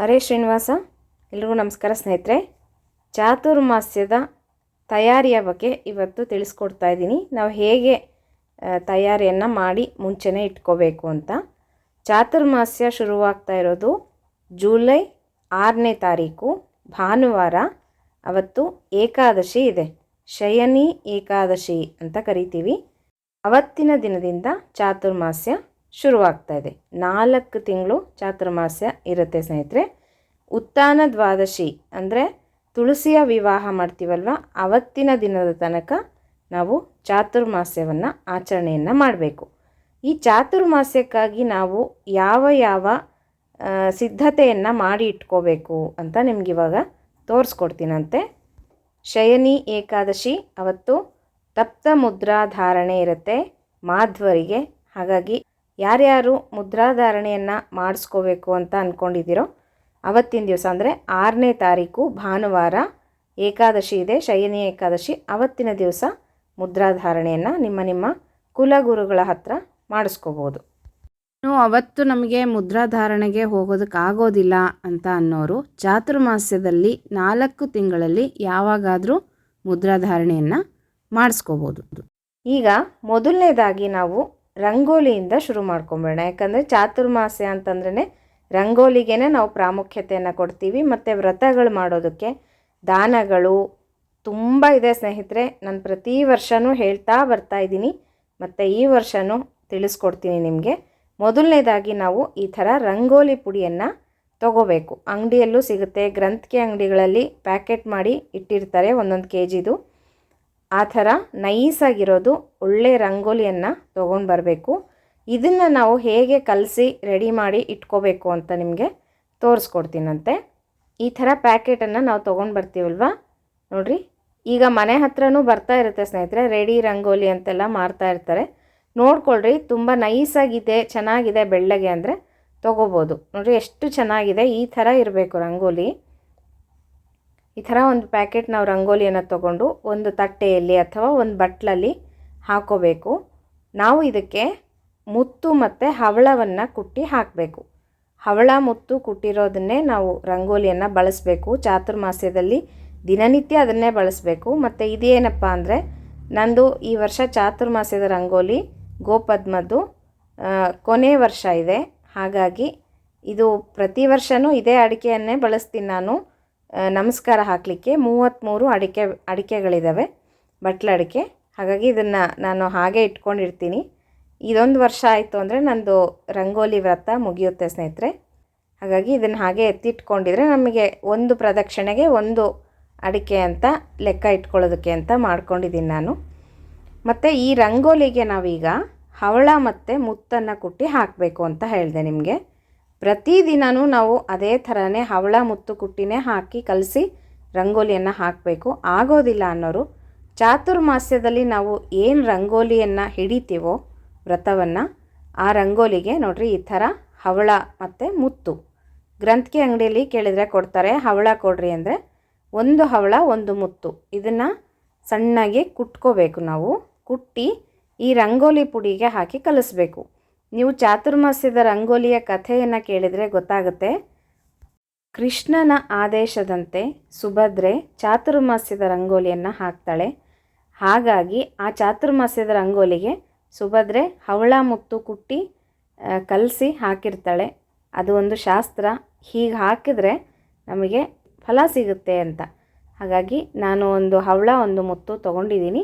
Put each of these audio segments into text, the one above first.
ಹರೇ ಶ್ರೀನಿವಾಸ, ಎಲ್ರಿಗೂ ನಮಸ್ಕಾರ ಸ್ನೇಹಿತರೆ. ಚಾತುರ್ಮಾಸ್ಯದ ತಯಾರಿಯ ಬಗ್ಗೆ ಇವತ್ತು ತಿಳಿಸ್ಕೊಡ್ತಾ ಇದ್ದೀನಿ. ನಾವು ಹೇಗೆ ತಯಾರಿಯನ್ನು ಮಾಡಿ ಮುಂಚೆನೇ ಇಟ್ಕೋಬೇಕು ಅಂತ. ಚಾತುರ್ಮಾಸ್ಯ ಶುರುವಾಗ್ತಾ ಇರೋದು ಜೂಲೈ ಆರನೇ ತಾರೀಕು, ಭಾನುವಾರ. ಅವತ್ತು ಏಕಾದಶಿ ಇದೆ. ಶಯನಿ ಏಕಾದಶಿ ಅಂತ ಕರಿತೀವಿ. ಅವತ್ತಿನ ದಿನದಿಂದ ಚಾತುರ್ಮಾಸ್ಯ ಶುರುವಾಗ್ತಾ ಇದೆ. ನಾಲ್ಕು ತಿಂಗಳು ಚಾತುರ್ಮಾಸ್ಯ ಇರುತ್ತೆ ಸ್ನೇಹಿತರೆ. ಉತ್ಥಾನ ದ್ವಾದಶಿ ಅಂದರೆ ತುಳಸಿಯ ವಿವಾಹ ಮಾಡ್ತೀವಲ್ವ? ಅವತ್ತಿನ ದಿನದ ತನಕ ನಾವು ಚಾತುರ್ಮಾಸ್ಯವನ್ನು ಆಚರಣೆಯನ್ನು ಮಾಡಬೇಕು. ಈ ಚಾತುರ್ಮಾಸ್ಯಕ್ಕಾಗಿ ನಾವು ಯಾವ ಯಾವ ಸಿದ್ಧತೆಯನ್ನು ಮಾಡಿ ಇಟ್ಕೋಬೇಕು ಅಂತ ನಿಮ್ಗಿವಾಗ ತೋರಿಸ್ಕೊಡ್ತೀನಂತೆ. ಶಯನಿ ಏಕಾದಶಿ, ಅವತ್ತು ತಪ್ತ ಮುದ್ರಾಧಾರಣೆ ಇರುತ್ತೆ ಮಾಧ್ವರಿಗೆ. ಹಾಗಾಗಿ ಯಾರ್ಯಾರು ಮುದ್ರಾಧಾರಣೆಯನ್ನು ಮಾಡಿಸ್ಕೋಬೇಕು ಅಂತ ಅಂದ್ಕೊಂಡಿದ್ದೀರೋ ಅವತ್ತಿನ ದಿವಸ ಅಂದರೆ ಆರನೇ ತಾರೀಕು ಭಾನುವಾರ ಏಕಾದಶಿ ಇದೆ ಶಯನಿ ಏಕಾದಶಿ. ಅವತ್ತಿನ ದಿವಸ ಮುದ್ರಾಧಾರಣೆಯನ್ನು ನಿಮ್ಮ ನಿಮ್ಮ ಕುಲಗುರುಗಳ ಹತ್ರ ಮಾಡಿಸ್ಕೋಬೋದು. ಇನ್ನು ಅವತ್ತು ನಮಗೆ ಮುದ್ರಾಧಾರಣೆಗೆ ಹೋಗೋದಕ್ಕಾಗೋದಿಲ್ಲ ಅಂತ ಅನ್ನೋರು ಚಾತುರ್ಮಾಸ್ಯದಲ್ಲಿ ನಾಲ್ಕು ತಿಂಗಳಲ್ಲಿ ಯಾವಾಗಾದರೂ ಮುದ್ರಾಧಾರಣೆಯನ್ನು ಮಾಡಿಸ್ಕೋಬೋದು. ಈಗ ಮೊದಲನೇದಾಗಿ ನಾವು ರಂಗೋಲಿಯಿಂದ ಶುರು ಮಾಡ್ಕೊಂಬೇಡ ಯಾಕಂದರೆ ಚಾತುರ್ಮಾಸ್ಯ ಅಂತಂದ್ರೇ ರಂಗೋಲಿಗೇ ನಾವು ಪ್ರಾಮುಖ್ಯತೆಯನ್ನು ಕೊಡ್ತೀವಿ, ಮತ್ತು ವ್ರತಗಳು ಮಾಡೋದಕ್ಕೆ ದಾನಗಳು ತುಂಬ ಇದೆ ಸ್ನೇಹಿತರೆ. ನಾನು ಪ್ರತಿ ವರ್ಷವೂ ಹೇಳ್ತಾ ಬರ್ತಾ ಇದ್ದೀನಿ. ಮತ್ತು ಈ ವರ್ಷವೂ ತಿಳಿಸ್ಕೊಡ್ತೀನಿ ನಿಮಗೆ. ಮೊದಲನೇದಾಗಿ ನಾವು ಈ ಥರ ರಂಗೋಲಿ ಪುಡಿಯನ್ನು ತಗೋಬೇಕು. ಅಂಗಡಿಯಲ್ಲೂ ಸಿಗುತ್ತೆ. ಗ್ರಂಥಿಕೆ ಅಂಗಡಿಗಳಲ್ಲಿ ಪ್ಯಾಕೆಟ್ ಮಾಡಿ ಇಟ್ಟಿರ್ತಾರೆ ಒಂದೊಂದು ಕೆ ಜಿದು ಆ ಥರ ನೈಸಾಗಿರೋದು ಒಳ್ಳೆ ರಂಗೋಲಿಯನ್ನು ತೊಗೊಂಡು ಬರಬೇಕು. ಇದನ್ನು ನಾವು ಹೇಗೆ ಕಲಸಿ ರೆಡಿ ಮಾಡಿ ಇಟ್ಕೋಬೇಕು ಅಂತ ನಿಮಗೆ ತೋರಿಸ್ಕೊಡ್ತೀನಂತೆ. ಈ ಥರ ಪ್ಯಾಕೆಟನ್ನು ನಾವು ತೊಗೊಂಡು ಬರ್ತೀವಲ್ವ? ನೋಡಿರಿ, ಈಗ ಮನೆ ಹತ್ರನೂ ಬರ್ತಾ ಇರುತ್ತೆ ಸ್ನೇಹಿತರೆ, ರೆಡಿ ರಂಗೋಲಿ ಅಂತೆಲ್ಲ ಮಾರ್ತಾ ಇರ್ತಾರೆ. ನೋಡ್ಕೊಳ್ರಿ, ತುಂಬ ನೈಸಾಗಿದೆ, ಚೆನ್ನಾಗಿದೆ ಬೆಳ್ಳಗೆ ಅಂದರೆ ತೊಗೋಬೋದು. ನೋಡಿರಿ, ಎಷ್ಟು ಚೆನ್ನಾಗಿದೆ, ಈ ಥರ ಇರಬೇಕು ರಂಗೋಲಿ. ಈ ಥರ ಒಂದು ಪ್ಯಾಕೆಟ್ ನಾವು ರಂಗೋಲಿಯನ್ನು ತಗೊಂಡು ಒಂದು ತಟ್ಟೆಯಲ್ಲಿ ಅಥವಾ ಒಂದು ಬಟ್ಲಲ್ಲಿ ಹಾಕೋಬೇಕು. ನಾವು ಇದಕ್ಕೆ ಮುತ್ತು ಮತ್ತು ಹವಳವನ್ನು ಕುಟ್ಟಿ ಹಾಕಬೇಕು. ಹವಳ ಮುತ್ತು ಕುಟ್ಟಿರೋದನ್ನೇ ನಾವು ರಂಗೋಲಿಯನ್ನು ಬಳಸಬೇಕು. ಚಾತುರ್ಮಾಸ್ಯದಲ್ಲಿ ದಿನನಿತ್ಯ ಅದನ್ನೇ ಬಳಸಬೇಕು. ಮತ್ತು ಇದೇನಪ್ಪ ಅಂದರೆ, ನಂದು ಈ ವರ್ಷ ಚಾತುರ್ಮಾಸ್ಯದ ರಂಗೋಲಿ ಗೋಪದ್ಮದ್ದು ಕೊನೆ ವರ್ಷ ಇದೆ. ಹಾಗಾಗಿ ಇದು ಪ್ರತಿ ವರ್ಷವೂ ಇದೇ ಅಡಿಕೆಯನ್ನೇ ಬಳಸ್ತೀನಿ ನಾನು. ನಮಸ್ಕಾರ ಹಾಕಲಿಕ್ಕೆ ಮೂವತ್ತ್ಮೂರು ಅಡಿಕೆ ಅಡಿಕೆಗಳಿದ್ದಾವೆ ಬಟ್ಲ ಅಡಿಕೆ. ಹಾಗಾಗಿ ಇದನ್ನು ನಾನು ಹಾಗೆ ಇಟ್ಕೊಂಡಿರ್ತೀನಿ. ಇದೊಂದು ವರ್ಷ ಆಯಿತು ಅಂದರೆ ನಂದು ರಂಗೋಲಿ ವ್ರತ ಮುಗಿಯುತ್ತೆ ಸ್ನೇಹಿತರೆ. ಹಾಗಾಗಿ ಇದನ್ನು ಹಾಗೆ ಎತ್ತಿಟ್ಕೊಂಡಿದ್ರೆ ನಮಗೆ ಒಂದು ಪ್ರದಕ್ಷಿಣೆಗೆ ಒಂದು ಅಡಿಕೆ ಅಂತ ಲೆಕ್ಕ ಇಟ್ಕೊಳ್ಳೋದಕ್ಕೆ ಅಂತ ಮಾಡ್ಕೊಂಡಿದ್ದೀನಿ ನಾನು. ಮತ್ತು ಈ ರಂಗೋಲಿಗೆ ನಾವೀಗ ಹವಳ ಮತ್ತು ಮುತ್ತನ್ನು ಕುಟ್ಟಿ ಹಾಕಬೇಕು ಅಂತ ಹೇಳಿದೆ ನಿಮಗೆ. ಪ್ರತಿದಿನವೂ ನಾವು ಅದೇ ಥರನೇ ಹವಳ ಮುತ್ತು ಕುಟ್ಟಿನೇ ಹಾಕಿ ಕಲಸಿ ರಂಗೋಲಿಯನ್ನು ಹಾಕಬೇಕು. ಆಗೋದಿಲ್ಲ ಅನ್ನೋರು ಚಾತುರ್ಮಾಸ್ಯದಲ್ಲಿ ನಾವು ಏನು ರಂಗೋಲಿಯನ್ನು ಹಿಡಿತೀವೋ ವ್ರತವನ್ನು ಆ ರಂಗೋಲಿಗೆ ನೋಡಿರಿ ಈ ಥರ ಹವಳ ಮತ್ತು ಮುತ್ತು. ಗ್ರಂಥಿಕೆ ಅಂಗಡಿಯಲ್ಲಿ ಕೇಳಿದರೆ ಕೊಡ್ತಾರೆ, ಹವಳ ಕೊಡ್ರಿ ಅಂದರೆ ಒಂದು ಹವಳ, ಒಂದು ಮುತ್ತು. ಇದನ್ನು ಸಣ್ಣಗೆ ಕುಟ್ಕೋಬೇಕು ನಾವು. ಕುಟ್ಟಿ ಈ ರಂಗೋಲಿ ಪುಡಿಗೆ ಹಾಕಿ ಕಲಿಸ್ಬೇಕು. ನೀವು ಚಾತುರ್ಮಾಸ್ಯದ ರಂಗೋಲಿಯ ಕಥೆಯನ್ನು ಕೇಳಿದರೆ ಗೊತ್ತಾಗುತ್ತೆ. ಕೃಷ್ಣನ ಆದೇಶದಂತೆ ಸುಭದ್ರೆ ಚಾತುರ್ಮಾಸ್ಯದ ರಂಗೋಲಿಯನ್ನು ಹಾಕ್ತಾಳೆ. ಹಾಗಾಗಿ ಆ ಚಾತುರ್ಮಾಸ್ಯದ ರಂಗೋಲಿಗೆ ಸುಭದ್ರೆ ಹವಳ ಮುತ್ತು ಕುಟ್ಟಿ ಕಲಸಿ ಹಾಕಿರ್ತಾಳೆ. ಅದು ಒಂದು ಶಾಸ್ತ್ರ. ಹೀಗೆ ಹಾಕಿದರೆ ನಮಗೆ ಫಲ ಸಿಗುತ್ತೆ ಅಂತ. ಹಾಗಾಗಿ ನಾನು ಒಂದು ಹವಳ, ಒಂದು ಮುತ್ತು ತೊಗೊಂಡಿದ್ದೀನಿ.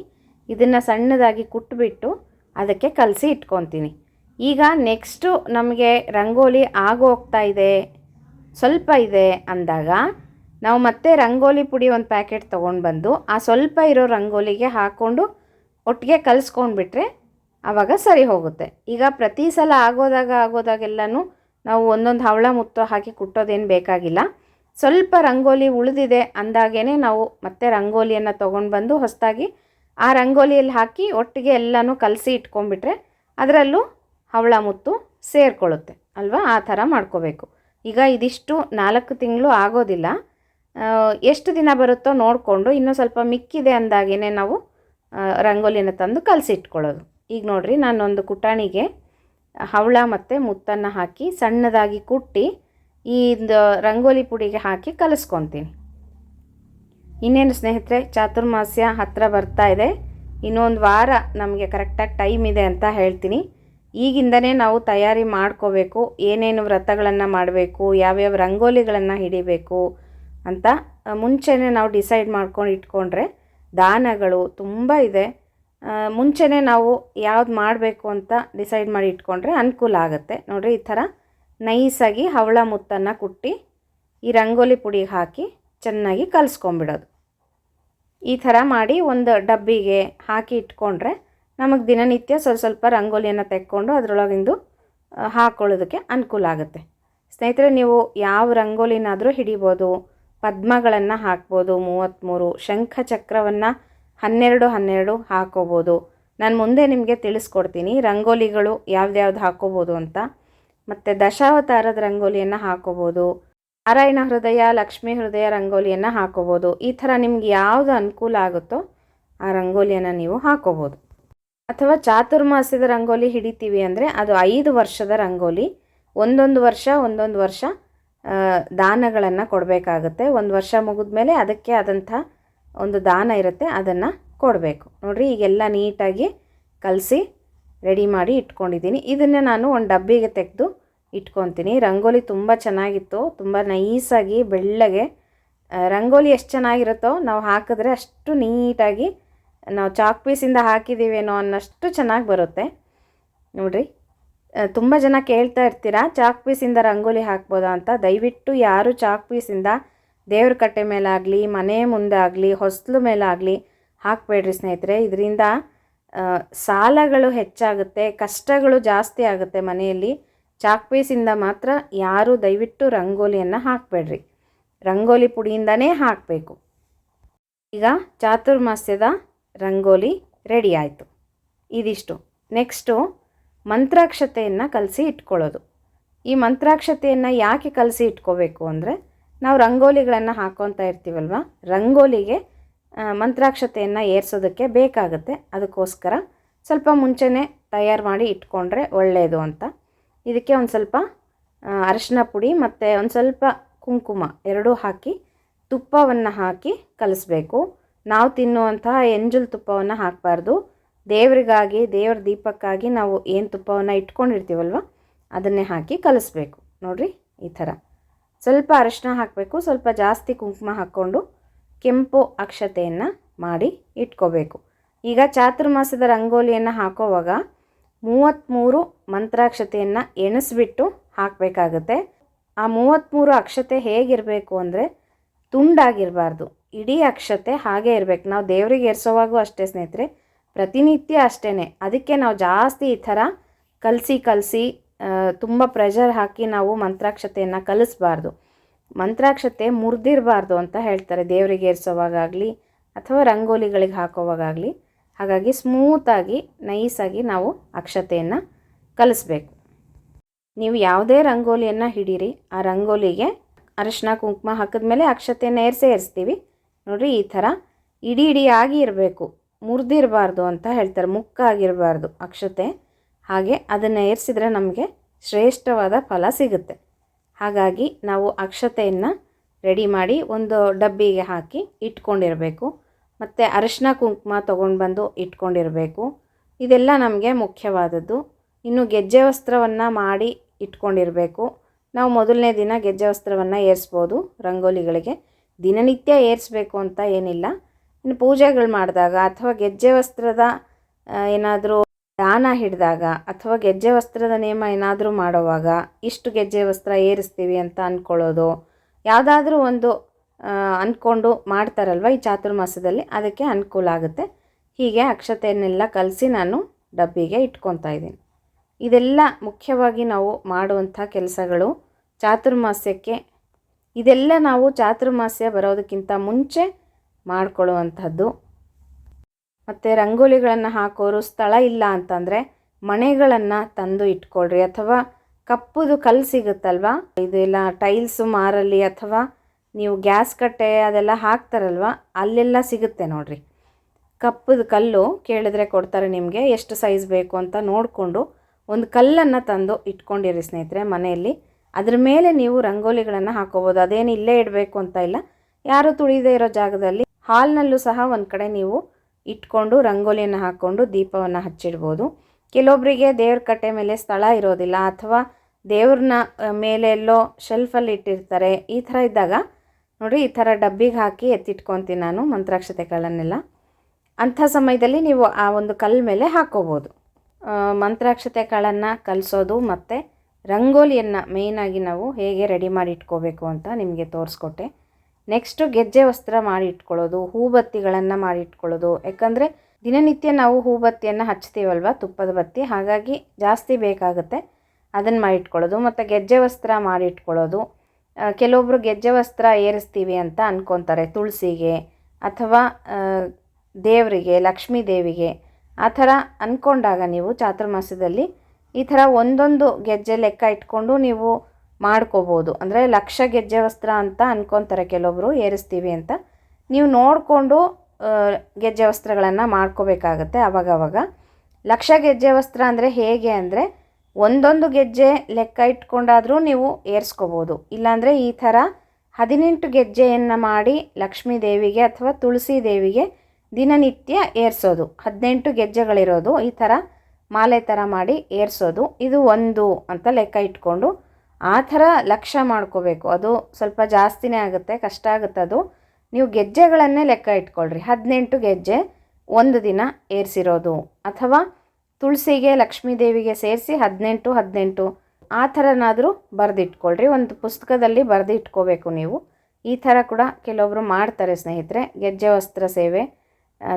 ಇದನ್ನು ಸಣ್ಣದಾಗಿ ಕುಟ್ಬಿಟ್ಟು ಅದಕ್ಕೆ ಕಲಸಿ ಇಟ್ಕೊತೀನಿ. ಈಗ ನೆಕ್ಸ್ಟು ನಮಗೆ ರಂಗೋಲಿ ಆಗೋಗ್ತಾ ಇದೆ. ಸ್ವಲ್ಪ ಇದೆ ಅಂದಾಗ ನಾವು ಮತ್ತೆ ರಂಗೋಲಿ ಪುಡಿ ಒಂದು ಪ್ಯಾಕೆಟ್ ತೊಗೊಂಡು ಬಂದು ಆ ಸ್ವಲ್ಪ ಇರೋ ರಂಗೋಲಿಗೆ ಹಾಕ್ಕೊಂಡು ಒಟ್ಟಿಗೆ ಕಲಿಸ್ಕೊಂಡ್ಬಿಟ್ರೆ ಆವಾಗ ಸರಿ ಹೋಗುತ್ತೆ. ಈಗ ಪ್ರತಿ ಸಲ ಆಗೋದಾಗ ಆಗೋದಾಗೆಲ್ಲನೂ ನಾವು ಒಂದೊಂದು ಹವಳ ಮುತ್ತು ಹಾಕಿ ಕುಟ್ಟೋದೇನು ಬೇಕಾಗಿಲ್ಲ. ಸ್ವಲ್ಪ ರಂಗೋಲಿ ಉಳಿದಿದೆ ಅಂದಾಗೇ ನಾವು ಮತ್ತೆ ರಂಗೋಲಿಯನ್ನು ತೊಗೊಂಡು ಬಂದು ಹೊಸದಾಗಿ ಆ ರಂಗೋಲಿಯಲ್ಲಿ ಹಾಕಿ ಒಟ್ಟಿಗೆ ಎಲ್ಲನೂ ಕಲಸಿ ಇಟ್ಕೊಂಡ್ಬಿಟ್ರೆ ಅದರಲ್ಲೂ ಹವಳ ಮುತ್ತು ಸೇರಿಕೊಳ್ಳುತ್ತೆ, ಅಲ್ವಾ? ಆ ಥರ ಮಾಡ್ಕೋಬೇಕು. ಈಗ ಇದಿಷ್ಟು ನಾಲ್ಕು ತಿಂಗಳು ಆಗೋದಿಲ್ಲ. ಎಷ್ಟು ದಿನ ಬರುತ್ತೋ ನೋಡಿಕೊಂಡು ಇನ್ನೂ ಸ್ವಲ್ಪ ಮಿಕ್ಕಿದೆ ಅಂದಾಗೇ ನಾವು ರಂಗೋಲಿನ ತಂದು ಕಲಸಿಟ್ಕೊಳ್ಳೋದು. ಈಗ ನೋಡಿರಿ, ನಾನೊಂದು ಕುಟಾಣಿಗೆ ಹವಳ ಮತ್ತು ಮುತ್ತನ್ನು ಹಾಕಿ ಸಣ್ಣದಾಗಿ ಕುಟ್ಟಿ ಈ ರಂಗೋಲಿ ಪುಡಿಗೆ ಹಾಕಿ ಕಲಿಸ್ಕೊತೀನಿ. ಇನ್ನೇನು ಸ್ನೇಹಿತರೆ, ಚಾತುರ್ಮಾಸ್ಯ ಹತ್ತಿರ ಬರ್ತಾ ಇದೆ. ಇನ್ನೊಂದು ವಾರ ನಮಗೆ ಕರೆಕ್ಟಾಗಿ ಟೈಮ್ ಇದೆ ಅಂತ ಹೇಳ್ತೀನಿ. ಈಗಿಂದನೇ ನಾವು ತಯಾರಿ ಮಾಡ್ಕೋಬೇಕು, ಏನೇನು ವ್ರತಗಳನ್ನು ಮಾಡಬೇಕು, ಯಾವ್ಯಾವ ರಂಗೋಲಿಗಳನ್ನು ಹಿಡಿಬೇಕು ಅಂತ ಮುಂಚೆನೇ ನಾವು ಡಿಸೈಡ್ ಮಾಡ್ಕೊಂಡು ಇಟ್ಕೊಂಡ್ರೆ ದಾನಗಳು ತುಂಬ ಇದೆ. ಮುಂಚೆನೇ ನಾವು ಯಾವ್ದು ಮಾಡಬೇಕು ಅಂತ ಡಿಸೈಡ್ ಮಾಡಿ ಇಟ್ಕೊಂಡ್ರೆ ಅನುಕೂಲ ಆಗುತ್ತೆ. ನೋಡಿರಿ, ಈ ಥರ ನೈಸಾಗಿ ಹವಳ ಮುತ್ತನ್ನು ಕುಟ್ಟಿ ಈ ರಂಗೋಲಿ ಪುಡಿಗೆ ಹಾಕಿ ಚೆನ್ನಾಗಿ ಕಲಿಸ್ಕೊಂಬಿಡೋದು ಈ ಥರ ಮಾಡಿ ಒಂದು ಡಬ್ಬಿಗೆ ಹಾಕಿ ಇಟ್ಕೊಂಡ್ರೆ ನಮಗೆ ದಿನನಿತ್ಯ ಸ್ವಲ್ಪ ಸ್ವಲ್ಪ ರಂಗೋಲಿಯನ್ನು ತೆಕ್ಕೊಂಡು ಅದರೊಳಗಿಂದು ಹಾಕ್ಕೊಳ್ಳೋದಕ್ಕೆ ಅನುಕೂಲ ಆಗುತ್ತೆ. ಸ್ನೇಹಿತರೆ, ನೀವು ಯಾವ ರಂಗೋಲಿನಾದರೂ ಹಿಡಿಬೋದು, ಪದ್ಮಗಳನ್ನು ಹಾಕ್ಬೋದು ಮೂವತ್ತ್ಮೂರು ಶಂಖ ಚಕ್ರವನ್ನು ಹನ್ನೆರಡು ಹನ್ನೆರಡು ಹಾಕೋಬೋದು. ನಾನು ಮುಂದೆ ನಿಮಗೆ ತಿಳಿಸ್ಕೊಡ್ತೀನಿ, ರಂಗೋಲಿಗಳು ಯಾವ್ದ್ಯಾವ್ದು ಹಾಕೋಬೋದು ಅಂತ. ಮತ್ತು ದಶಾವತಾರದ ರಂಗೋಲಿಯನ್ನು ಹಾಕೋಬೋದು, ನಾರಾಯಣ ಹೃದಯ, ಲಕ್ಷ್ಮೀ ಹೃದಯ ರಂಗೋಲಿಯನ್ನು ಹಾಕೋಬೋದು. ಈ ಥರ ನಿಮ್ಗೆ ಯಾವುದು ಅನುಕೂಲ ಆಗುತ್ತೋ ಆ ರಂಗೋಲಿಯನ್ನು ನೀವು ಹಾಕೋಬೋದು. ಅಥವಾ ಚಾತುರ್ಮಾಸ್ಯದ ರಂಗೋಲಿ ಹಿಡಿತೀವಿ ಅಂದರೆ ಅದು ಐದು ವರ್ಷದ ರಂಗೋಲಿ. ಒಂದೊಂದು ವರ್ಷ ಒಂದೊಂದು ವರ್ಷ ದಾನಗಳನ್ನು ಕೊಡಬೇಕಾಗುತ್ತೆ. ಒಂದು ವರ್ಷ ಮುಗಿದ ಮೇಲೆ ಅದಕ್ಕೆ ಆದಂಥ ಒಂದು ದಾನ ಇರುತ್ತೆ, ಅದನ್ನು ಕೊಡಬೇಕು. ನೋಡಿರಿ, ಈಗೆಲ್ಲ ನೀಟಾಗಿ ಕಲಸಿ, ರೆಡಿ ಮಾಡಿ ಇಟ್ಕೊಂಡಿದ್ದೀನಿ. ಇದನ್ನು ನಾನು ಒಂದು ಡಬ್ಬಿಗೆ ತೆಗೆದು ಇಟ್ಕೊತೀನಿ. ರಂಗೋಲಿ ತುಂಬ ಚೆನ್ನಾಗಿತ್ತು. ತುಂಬ ನೈಸಾಗಿ, ಬೆಳ್ಳಗೆ ರಂಗೋಲಿ ಎಷ್ಟು ಚೆನ್ನಾಗಿರುತ್ತೋ ನಾವು ಹಾಕಿದ್ರೆ ಅಷ್ಟು ನೀಟಾಗಿ ನಾವು ಚಾಕ್ ಪೀಸಿಂದ ಹಾಕಿದ್ದೀವೇನೋ ಅನ್ನೋಷ್ಟು ಚೆನ್ನಾಗಿ ಬರುತ್ತೆ. ನೋಡಿರಿ ತುಂಬ ಜನ ಕೇಳ್ತಾ ಇರ್ತೀರಾ ಚಾಕ್ ಪೀಸಿಂದ ರಂಗೋಲಿ ಹಾಕ್ಬೋದಾ ಅಂತ. ದಯವಿಟ್ಟು ಯಾರು ಚಾಕ್ ಪೀಸಿಂದ ದೇವ್ರ ಕಟ್ಟೆ ಮೇಲಾಗಲಿ ಮನೆ ಮುಂದೆ ಆಗಲಿ, ಹೊಸ್ಲು ಮೇಲಾಗಲಿ ಹಾಕಬೇಡ್ರಿ ಸ್ನೇಹಿತರೆ. ಇದರಿಂದ ಸಾಲಗಳು ಹೆಚ್ಚಾಗುತ್ತೆ, ಕಷ್ಟಗಳು ಜಾಸ್ತಿ ಆಗುತ್ತೆ ಮನೆಯಲ್ಲಿ. ಚಾಕ್ ಪೀಸಿಂದ ಮಾತ್ರ ಯಾರು ದಯವಿಟ್ಟು ರಂಗೋಲಿಯನ್ನು ಹಾಕಬೇಡ್ರಿ. ರಂಗೋಲಿ ಪುಡಿಯಿಂದನೇ ಹಾಕಬೇಕು. ಈಗ ಚಾತುರ್ಮಾಸ್ಯದ ರಂಗೋಲಿ ರೆಡಿ ಆಯಿತು. ಇದಿಷ್ಟು. ನೆಕ್ಸ್ಟು ಮಂತ್ರಾಕ್ಷತೆಯನ್ನು ಕಲಸಿ ಇಟ್ಕೊಳ್ಳೋದು. ಈ ಮಂತ್ರಾಕ್ಷತೆಯನ್ನು ಯಾಕೆ ಕಲಸಿ ಇಟ್ಕೋಬೇಕು ಅಂದರೆ ನಾವು ರಂಗೋಲಿಗಳನ್ನು ಹಾಕ್ಕೊತಾ ಇರ್ತೀವಲ್ವ? ರಂಗೋಲಿಗೆ ಮಂತ್ರಾಕ್ಷತೆಯನ್ನು ಏರ್ಸೋದಕ್ಕೆ ಬೇಕಾಗುತ್ತೆ. ಅದಕ್ಕೋಸ್ಕರ ಸ್ವಲ್ಪ ಮುಂಚೆನೇ ತಯಾರು ಮಾಡಿ ಇಟ್ಕೊಂಡ್ರೆ ಒಳ್ಳೆಯದು ಅಂತ. ಇದಕ್ಕೆ ಒಂದು ಸ್ವಲ್ಪ ಅರಶಿನ ಪುಡಿ ಮತ್ತು ಒಂದು ಸ್ವಲ್ಪ ಕುಂಕುಮ ಎರಡೂ ಹಾಕಿ ತುಪ್ಪವನ್ನು ಹಾಕಿ ಕಲಿಸ್ಬೇಕು. ನಾವು ತಿನ್ನುವಂತಹ ಎಂಜಲ್ ತುಪ್ಪವನ್ನು ಹಾಕಬಾರ್ದು. ದೇವರಿಗಾಗಿ, ದೇವ್ರ ದೀಪಕ್ಕಾಗಿ ನಾವು ಏನು ತುಪ್ಪವನ್ನು ಇಟ್ಕೊಂಡಿರ್ತೀವಲ್ವ? ಅದನ್ನೇ ಹಾಕಿ ಕಲಿಸ್ಬೇಕು. ನೋಡಿರಿ, ಈ ಥರ. ಸ್ವಲ್ಪ ಅರಶಿನ ಹಾಕಬೇಕು, ಸ್ವಲ್ಪ ಜಾಸ್ತಿ ಕುಂಕುಮ ಹಾಕ್ಕೊಂಡು ಕೆಂಪು ಅಕ್ಷತೆಯನ್ನು ಮಾಡಿ ಇಟ್ಕೋಬೇಕು. ಈಗ ಚಾತುರ್ಮಾಸದ ರಂಗೋಲಿಯನ್ನು ಹಾಕೋವಾಗ ಮೂವತ್ತ್ಮೂರು ಮಂತ್ರಾಕ್ಷತೆಯನ್ನು ಎಣಿಸ್ಬಿಟ್ಟು ಹಾಕಬೇಕಾಗುತ್ತೆ. ಆ ಮೂವತ್ತ್ಮೂರು ಅಕ್ಷತೆ ಹೇಗಿರಬೇಕು ಅಂದರೆ ತುಂಡಾಗಿರಬಾರ್ದು. ಇಡೀ ಅಕ್ಷತೆ ಹಾಗೆ ಇರಬೇಕು. ನಾವು ದೇವರಿಗೆ ಏರ್ಸೋವಾಗೂ ಅಷ್ಟೇ ಸ್ನೇಹಿತರೆ, ಪ್ರತಿನಿತ್ಯ ಅಷ್ಟೇ ಅದಕ್ಕೆ ನಾವು ಜಾಸ್ತಿ ಈ ಥರ ಕಲಸಿ ಕಲಸಿ ತುಂಬ ಪ್ರೆಷರ್ ಹಾಕಿ ನಾವು ಮಂತ್ರಾಕ್ಷತೆಯನ್ನು ಕಲಿಸ್ಬಾರ್ದು. ಮಂತ್ರಾಕ್ಷತೆ ಮುರಿದಿರಬಾರ್ದು ಅಂತ ಹೇಳ್ತಾರೆ. ದೇವರಿಗೆ ಏರಿಸೋವಾಗಲಿ ಅಥವಾ ರಂಗೋಲಿಗಳಿಗೆ ಹಾಕೋವಾಗಲಿ ಹಾಗಾಗಿ ಸ್ಮೂತಾಗಿ ನೈಸಾಗಿ ನಾವು ಅಕ್ಷತೆಯನ್ನು ಕಲಿಸ್ಬೇಕು. ನೀವು ಯಾವುದೇ ರಂಗೋಲಿಯನ್ನು ಹಿಡೀರಿ, ಆ ರಂಗೋಲಿಗೆ ಅರಶಿನ ಕುಂಕುಮ ಹಾಕಿದ್ಮೇಲೆ ಅಕ್ಷತೆಯನ್ನು ಏರಿಸೇ ಏರಿಸ್ತೀವಿ. ನೋಡಿರಿ ಈ ಥರ ಇಡೀ ಇಡಿಯಾಗಿ ಇರಬೇಕು. ಮುರಿದಿರಬಾರ್ದು ಅಂತ ಹೇಳ್ತಾರೆ, ಮುಕ್ಕಾಗಿರಬಾರ್ದು ಅಕ್ಷತೆ. ಹಾಗೆ ಅದನ್ನು ಏರಿಸಿದ್ರೆ ನಮಗೆ ಶ್ರೇಷ್ಠವಾದ ಫಲ ಸಿಗುತ್ತೆ. ಹಾಗಾಗಿ ನಾವು ಅಕ್ಷತೆಯನ್ನು ರೆಡಿ ಮಾಡಿ ಒಂದು ಡಬ್ಬಿಗೆ ಹಾಕಿ ಇಟ್ಕೊಂಡಿರಬೇಕು. ಮತ್ತು ಅರಶಿನ ಕುಂಕುಮ ತೊಗೊಂಡು ಬಂದು ಇಟ್ಕೊಂಡಿರಬೇಕು. ಇದೆಲ್ಲ ನಮಗೆ ಮುಖ್ಯವಾದದ್ದು. ಇನ್ನು ಗೆಜ್ಜೆ ವಸ್ತ್ರವನ್ನು ಮಾಡಿ ಇಟ್ಕೊಂಡಿರಬೇಕು. ನಾವು ಮೊದಲನೇ ದಿನ ಗೆಜ್ಜೆ ವಸ್ತ್ರವನ್ನು ಏರಿಸ್ಬೋದು ರಂಗೋಲಿಗಳಿಗೆ. ದಿನನಿತ್ಯ ಏರಿಸ್ಬೇಕು ಅಂತ ಏನಿಲ್ಲ. ಇನ್ನು ಪೂಜೆಗಳು ಮಾಡಿದಾಗ ಅಥವಾ ಗೆಜ್ಜೆ ವಸ್ತ್ರದ ಏನಾದರೂ ದಾನ ಹಿಡಿದಾಗ ಅಥವಾ ಗೆಜ್ಜೆ ವಸ್ತ್ರದ ನಿಯಮ ಏನಾದರೂ ಮಾಡುವಾಗ ಇಷ್ಟು ಗೆಜ್ಜೆ ವಸ್ತ್ರ ಏರಿಸ್ತೀವಿ ಅಂತ ಅಂದ್ಕೊಳ್ಳೋದು ಯಾವುದಾದ್ರೂ ಒಂದು ಅಂದ್ಕೊಂಡು ಮಾಡ್ತಾರಲ್ವ ಈ ಚಾತುರ್ಮಾಸದಲ್ಲಿ ಅದಕ್ಕೆ ಅನುಕೂಲ ಆಗುತ್ತೆ. ಹೀಗೆ ಅಕ್ಷತೆಯನ್ನೆಲ್ಲ ಕಲಸಿ ನಾನು ಡಬ್ಬಿಗೆ ಇಟ್ಕೊತಾ ಇದ್ದೀನಿ. ಇದೆಲ್ಲ ಮುಖ್ಯವಾಗಿ ನಾವು ಮಾಡುವಂಥ ಕೆಲಸಗಳು ಚಾತುರ್ಮಾಸ್ಯಕ್ಕೆ ಇದೆಲ್ಲ ನಾವು ಚಾತುರ್ಮಾಸ್ಯ ಬರೋದಕ್ಕಿಂತ ಮುಂಚೆ ಮಾಡಿಕೊಳ್ಳುವಂಥದ್ದು. ಮತ್ತು ರಂಗೋಲಿಗಳನ್ನು ಹಾಕೋರು ಸ್ಥಳ ಇಲ್ಲ ಅಂತಂದರೆ ಮನೆಗಳನ್ನು ತಂದು ಇಟ್ಕೊಳ್ರಿ. ಅಥವಾ ಕಪ್ಪುದು ಕಲ್ಲು ಸಿಗುತ್ತಲ್ವಾ? ಇದೆಲ್ಲ ಟೈಲ್ಸು ಮಾರಲ್ಲಿ ಅಥವಾ ನೀವು ಗ್ಯಾಸ್ ಕಟ್ಟೆ ಅದೆಲ್ಲ ಹಾಕ್ತಾರಲ್ವ? ಅಲ್ಲೆಲ್ಲ ಸಿಗುತ್ತೆ ನೋಡಿರಿ. ಕಪ್ಪದ ಕಲ್ಲು ಕೇಳಿದ್ರೆ ಕೊಡ್ತಾರೆ ನಿಮಗೆ ಎಷ್ಟು ಸೈಜ್ ಬೇಕು ಅಂತ ನೋಡಿಕೊಂಡು ಒಂದು ಕಲ್ಲನ್ನು ತಂದು ಇಟ್ಕೊಂಡಿರಿ ಸ್ನೇಹಿತರೆ ಮನೆಯಲ್ಲಿ. ಅದ್ರ ಮೇಲೆ ನೀವು ರಂಗೋಲಿಗಳನ್ನು ಹಾಕೋಬೋದು. ಅದೇನು ಇಲ್ಲೇ ಇಡಬೇಕು ಅಂತ ಇಲ್ಲ. ಯಾರು ತುಳಿದೇ ಇರೋ ಜಾಗದಲ್ಲಿ ಹಾಲ್ನಲ್ಲೂ ಸಹ ಒಂದು ಕಡೆ ನೀವು ಇಟ್ಕೊಂಡು ರಂಗೋಲಿಯನ್ನು ಹಾಕ್ಕೊಂಡು ದೀಪವನ್ನು ಹಚ್ಚಿಡ್ಬೋದು. ಕೆಲವೊಬ್ಬರಿಗೆ ದೇವ್ರ ಕಟ್ಟೆ ಮೇಲೆ ಸ್ಥಳ ಇರೋದಿಲ್ಲ ಅಥವಾ ದೇವ್ರನ್ನ ಮೇಲೆ ಎಲ್ಲೋ ಶೆಲ್ಫಲ್ಲಿ ಇಟ್ಟಿರ್ತಾರೆ. ಈ ಥರ ಇದ್ದಾಗ ನೋಡಿ ಈ ಥರ ಡಬ್ಬಿಗೆ ಹಾಕಿ ಎತ್ತಿಟ್ಕೊತೀನಿ ನಾನು ಮಂತ್ರಾಕ್ಷತೆಗಳನ್ನೆಲ್ಲ. ಅಂಥ ಸಮಯದಲ್ಲಿ ನೀವು ಆ ಒಂದು ಕಲ್ಲು ಮೇಲೆ ಹಾಕ್ಕೋಬೋದು ಮಂತ್ರಾಕ್ಷತೆಗಳನ್ನು ಕಲಿಸೋದು ಮತ್ತು ರಂಗೋಲಿಯನ್ನು ಮೇಯ್ನಾಗಿ ನಾವು ಹೇಗೆ ರೆಡಿ ಮಾಡಿ ಇಟ್ಕೋಬೇಕು ಅಂತ ನಿಮಗೆ ತೋರಿಸ್ಕೊಟ್ಟೆ. ನೆಕ್ಸ್ಟು ಗೆಜ್ಜೆ ವಸ್ತ್ರ ಮಾಡಿ ಇಟ್ಕೊಳ್ಳೋದು, ಹೂಬತ್ತಿಗಳನ್ನು ಮಾಡಿ ಇಟ್ಕೊಳ್ಳೋದು. ಯಾಕಂದರೆ ದಿನನಿತ್ಯ ನಾವು ಹೂಬತ್ತಿಯನ್ನು ಹಚ್ತೀವಲ್ವ, ತುಪ್ಪದ ಬತ್ತಿ? ಹಾಗಾಗಿ ಜಾಸ್ತಿ ಬೇಕಾಗುತ್ತೆ ಅದನ್ನು ಮಾಡಿ ಇಟ್ಕೊಳ್ಳೋದು. ಮತ್ತು ಗೆಜ್ಜೆ ವಸ್ತ್ರ ಮಾಡಿ ಇಟ್ಕೊಳ್ಳೋದು. ಕೆಲವೊಬ್ಬರು ಗೆಜ್ಜೆ ವಸ್ತ್ರ ಏರಿಸ್ತೀವಿ ಅಂತ ಅಂದ್ಕೊತಾರೆ ತುಳಸಿಗೆ ಅಥವಾ ದೇವರಿಗೆ, ಲಕ್ಷ್ಮೀ ದೇವಿಗೆ. ಆ ಥರ ಅಂದ್ಕೊಂಡಾಗ ನೀವು ಚಾತುರ್ಮಾಸ್ಯದಲ್ಲಿ ಈ ಥರ ಒಂದೊಂದು ಗೆಜ್ಜೆ ಲೆಕ್ಕ ಇಟ್ಕೊಂಡು ನೀವು ಮಾಡ್ಕೋಬೋದು. ಅಂದರೆ ಲಕ್ಷ ಗೆಜ್ಜೆ ವಸ್ತ್ರ ಅಂತ ಅನ್ಕೊತಾರೆ ಕೆಲವೊಬ್ಬರು ಏರಿಸ್ತೀವಿ ಅಂತ. ನೀವು ನೋಡಿಕೊಂಡು ಗೆಜ್ಜೆ ವಸ್ತ್ರಗಳನ್ನು ಮಾಡ್ಕೋಬೇಕಾಗತ್ತೆ ಅವಾಗವಾಗ. ಲಕ್ಷ ಗೆಜ್ಜೆ ವಸ್ತ್ರ ಅಂದರೆ ಹೇಗೆ ಅಂದರೆ, ಒಂದೊಂದು ಗೆಜ್ಜೆ ಲೆಕ್ಕ ಇಟ್ಕೊಂಡಾದರೂ ನೀವು ಏರಿಸ್ಕೋಬೋದು. ಇಲ್ಲಾಂದರೆ ಈ ಥರ ಹದಿನೆಂಟು ಗೆಜ್ಜೆಯನ್ನು ಮಾಡಿ ಲಕ್ಷ್ಮೀ ದೇವಿಗೆ ಅಥವಾ ತುಳಸಿ ದೇವಿಗೆ ದಿನನಿತ್ಯ ಏರಿಸೋದು. ಹದಿನೆಂಟು ಗೆಜ್ಜೆಗಳಿರೋದು. ಈ ಥರ ಮಾಲೆ ಥರ ಮಾಡಿ ಏರಿಸೋದು. ಇದು ಒಂದು ಅಂತ ಲೆಕ್ಕ ಇಟ್ಕೊಂಡು ಆ ಥರ ಲಕ್ಷ್ಯ ಮಾಡ್ಕೋಬೇಕು. ಅದು ಸ್ವಲ್ಪ ಜಾಸ್ತಿನೇ ಆಗುತ್ತೆ, ಕಷ್ಟ ಆಗುತ್ತೆ ಅದು. ನೀವು ಗೆಜ್ಜೆಗಳನ್ನೇ ಲೆಕ್ಕ ಇಟ್ಕೊಳ್ರಿ. ಹದಿನೆಂಟು ಗೆಜ್ಜೆ ಒಂದು ದಿನ ಏರಿಸಿರೋದು. ಅಥವಾ ತುಳಸಿಗೆ ಲಕ್ಷ್ಮೀ ದೇವಿಗೆ ಸೇರಿಸಿ ಹದಿನೆಂಟು ಹದಿನೆಂಟು ಆ ಥರನಾದರೂ ಬರೆದಿಟ್ಕೊಳ್ರಿ. ಒಂದು ಪುಸ್ತಕದಲ್ಲಿ ಬರೆದಿಟ್ಕೋಬೇಕು ನೀವು. ಈ ಥರ ಕೂಡ ಕೆಲವೊಬ್ಬರು ಮಾಡ್ತಾರೆ ಸ್ನೇಹಿತರೆ. ಗೆಜ್ಜೆ ವಸ್ತ್ರ ಸೇವೆ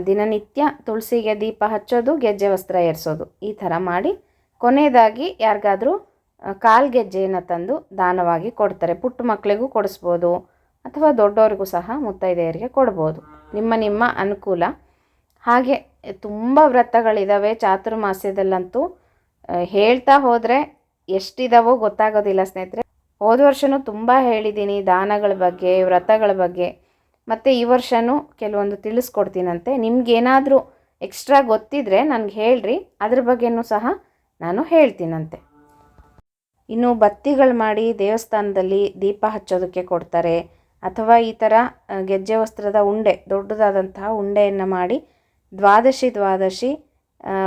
ದಿನನಿತ್ಯ ತುಳಸಿಗೆ ದೀಪ ಹಚ್ಚೋದು, ಗೆಜ್ಜೆ ವಸ್ತ್ರ ಏರಿಸೋದು. ಈ ಥರ ಮಾಡಿ ಕೊನೆಯದಾಗಿ ಯಾರಿಗಾದರೂ ಕಾಲು ಗೆಜ್ಜೆಯನ್ನು ತಂದು ದಾನವಾಗಿ ಕೊಡ್ತಾರೆ. ಪುಟ್ಟ ಮಕ್ಕಳಿಗೂ ಕೊಡಿಸ್ಬೋದು, ಅಥವಾ ದೊಡ್ಡವ್ರಿಗೂ ಸಹ ಮುತ್ತೈದೆಯರಿಗೆ ಕೊಡ್ಬೋದು. ನಿಮ್ಮ ನಿಮ್ಮ ಅನುಕೂಲ. ಹಾಗೆ ತುಂಬ ವ್ರತಗಳಿದ್ದಾವೆ ಚಾತುರ್ಮಾಸ್ಯದಲ್ಲಂತೂ ಹೇಳ್ತಾ ಹೋದರೆ ಎಷ್ಟಿದಾವೋ ಗೊತ್ತಾಗೋದಿಲ್ಲ ಸ್ನೇಹಿತರೆ. ಹೋದ ವರ್ಷವೂ ತುಂಬ ಹೇಳಿದ್ದೀನಿ, ದಾನಗಳ ಬಗ್ಗೆ, ವ್ರತಗಳ ಬಗ್ಗೆ. ಮತ್ತು ಈ ವರ್ಷವೂ ಕೆಲವೊಂದು ತಿಳಿಸ್ಕೊಡ್ತೀನಂತೆ. ನಿಮಗೇನಾದರೂ ಎಕ್ಸ್ಟ್ರಾ ಗೊತ್ತಿದ್ರೆ ನನಗೆ ಹೇಳ್ರಿ. ಅದ್ರ ಬಗ್ಗೆನೂ ಸಹ ನಾನು ಹೇಳ್ತೀನಂತೆ. ಇನ್ನು ಬತ್ತಿಗಳು ಮಾಡಿ ದೇವಸ್ಥಾನದಲ್ಲಿ ದೀಪ ಹಚ್ಚೋದಕ್ಕೆ ಕೊಡ್ತಾರೆ. ಅಥವಾ ಈ ಥರ ಗೆಜ್ಜೆ ವಸ್ತ್ರದ ಉಂಡೆ, ದೊಡ್ಡದಾದಂತಹ ಉಂಡೆಯನ್ನು ಮಾಡಿ ದ್ವಾದಶಿ ದ್ವಾದಶಿ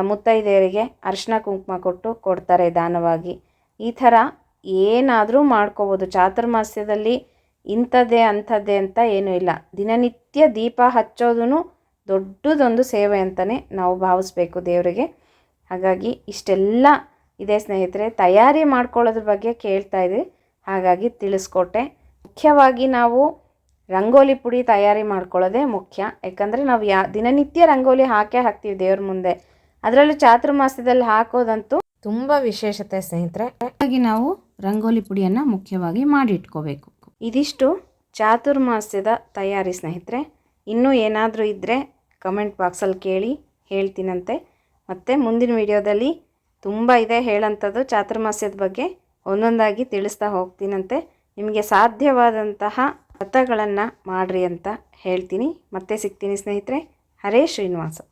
ಮುತ್ತೈದೆಯರಿಗೆ ಅರಿಶಿನ ಕುಂಕುಮ ಕೊಟ್ಟು ಕೊಡ್ತಾರೆ ದಾನವಾಗಿ. ಈ ಥರ ಏನಾದರೂ ಮಾಡ್ಕೋಬೋದು. ಚಾತುರ್ಮಾಸ್ಯದಲ್ಲಿ ಇಂಥದ್ದೇ ಅಂಥದ್ದೇ ಅಂತ ಏನೂ ಇಲ್ಲ. ದಿನನಿತ್ಯ ದೀಪ ಹಚ್ಚೋದೂ ದೊಡ್ಡದೊಂದು ಸೇವೆ ಅಂತಲೇ ನಾವು ಭಾವಿಸ್ಬೇಕು ದೇವರಿಗೆ. ಹಾಗಾಗಿ ಇಷ್ಟೆಲ್ಲ ಇದೆ ಸ್ನೇಹಿತರೆ, ತಯಾರಿ ಮಾಡ್ಕೊಳ್ಳೋದ್ರ ಬಗ್ಗೆ ಕೇಳ್ತಾ ಇದೆ. ಹಾಗಾಗಿ ತಿಳಿಸ್ಕೊಟ್ಟೆ. ಮುಖ್ಯವಾಗಿ ನಾವು ರಂಗೋಲಿ ಪುಡಿ ತಯಾರಿ ಮಾಡ್ಕೊಳ್ಳೋದೇ ಮುಖ್ಯ. ಯಾಕಂದರೆ ನಾವು ಯಾ, ದಿನನಿತ್ಯ ರಂಗೋಲಿ ಹಾಕೇ ಹಾಕ್ತೀವಿ ದೇವ್ರ ಮುಂದೆ. ಅದರಲ್ಲೂ ಚಾತುರ್ಮಾಸದಲ್ಲಿ ಹಾಕೋದಂತೂ ತುಂಬ ವಿಶೇಷತೆ ಸ್ನೇಹಿತರೆ. ಹಾಗಾಗಿ ನಾವು ರಂಗೋಲಿ ಪುಡಿಯನ್ನು ಮುಖ್ಯವಾಗಿ ಮಾಡಿ ಇಟ್ಕೋಬೇಕು ಇದಿಷ್ಟು ಚಾತುರ್ಮಾಸ್ಯದ ತಯಾರಿ ಸ್ನೇಹಿತರೆ. ಇನ್ನೂ ಏನಾದರೂ ಇದ್ದರೆ ಕಮೆಂಟ್ ಬಾಕ್ಸಲ್ಲಿ ಕೇಳಿ ಹೇಳ್ತೀನಂತೆ. ಮತ್ತು ಮುಂದಿನ ವಿಡಿಯೋದಲ್ಲಿ ತುಂಬ ಇದೆ ಹೇಳೋಂಥದ್ದು ಚಾತುರ್ಮಾಸ್ಯದ ಬಗ್ಗೆ ಒಂದೊಂದಾಗಿ ತಿಳಿಸ್ತಾ ಹೋಗ್ತೀನಂತೆ. ನಿಮಗೆ ಸಾಧ್ಯವಾದಂತಹ ವ್ರತಗಳನ್ನು ಮಾಡಿರಿ ಅಂತ ಹೇಳ್ತೀನಿ. ಮತ್ತೆ ಸಿಗ್ತೀನಿ ಸ್ನೇಹಿತರೆ. ಹರೇ ಶ್ರೀನಿವಾಸ.